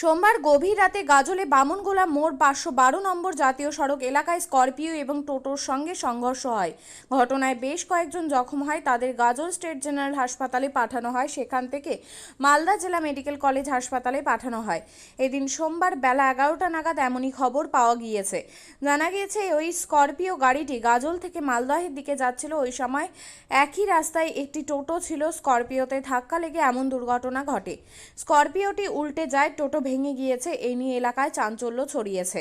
সোমবার গভীর রাতে গাজলে বামনগোলা মোড় পাঁচশো বারো নম্বর জাতীয় সড়ক এলাকায় স্করপিও এবং টোটোর সঙ্গে সংঘর্ষ হয়। ঘটনায় বেশ কয়েকজন জখম হয়, তাদের গাজল স্টেট জেনারেল হাসপাতালে পাঠানো হয়। সেখান থেকে মালদা জেলা মেডিকেল কলেজ হাসপাতালে পাঠানো হয়। এদিন সোমবার বেলা এগারোটা নাগাদ এমনই খবর পাওয়া গিয়েছে। জানা গিয়েছে, ওই স্করপিও গাড়িটি গাজল থেকে মালদহের দিকে যাচ্ছিল। ওই সময় একই রাস্তায় একটি টোটো ছিল। স্করপিওতে ধাক্কা লেগে এমন দুর্ঘটনা ঘটে। স্করপিওটি উল্টে যায় টোটো ভেঙে গিয়েছে এই নিয়ে এলাকায় চাঞ্চল্য ছড়িয়েছে।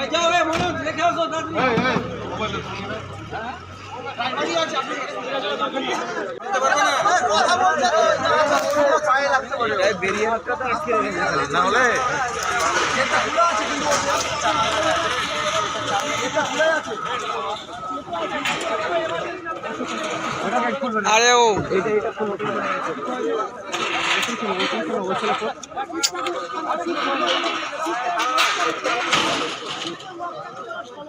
এই যাও রেখে আসো দাদু আরে ও। কোন